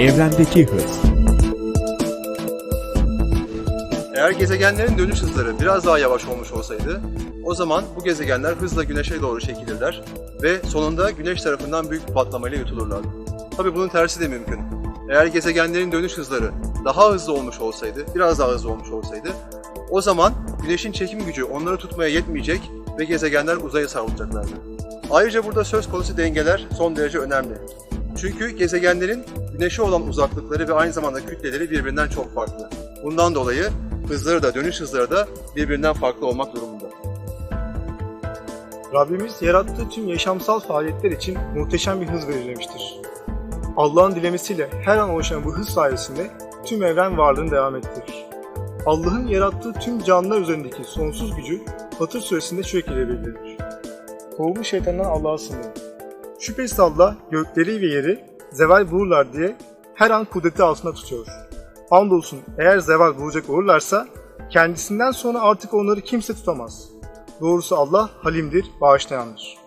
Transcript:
Evrendeki hız Eğer gezegenlerin dönüş hızları biraz daha yavaş olmuş olsaydı, o zaman bu gezegenler hızla güneşe doğru çekilirler ve sonunda güneş tarafından büyük bir patlamayla yutulurlardı. Tabii bunun tersi de mümkün. Eğer gezegenlerin dönüş hızları daha hızlı olmuş olsaydı, biraz daha hızlı olmuş olsaydı, o zaman güneşin çekim gücü onları tutmaya yetmeyecek ve gezegenler uzaya savrulacaklardı. Ayrıca burada söz konusu dengeler son derece önemli. Çünkü gezegenlerin güneşe olan uzaklıkları ve aynı zamanda kütleleri birbirinden çok farklı. Bundan dolayı hızları da dönüş hızları da birbirinden farklı olmak durumunda. Rabbimiz yarattığı tüm yaşamsal faaliyetler için muhteşem bir hız belirlemiştir. Allah'ın dilemesiyle her an oluşan bu hız sayesinde tüm evren varlığını devam ettirir. Allah'ın yarattığı tüm canlılar üzerindeki sonsuz gücü Fatır suresinde şu şekilde bildirilir. Kovulmuş şeytandan Allah'a sığınırım. Şüphesiz Allah gökleri ve yeri zeval bulurlar diye her an kudreti altında tutuyor. Andolsun eğer zeval bulacak olurlarsa kendisinden sonra artık onları kimse tutamaz. Doğrusu Allah halimdir, bağışlayandır.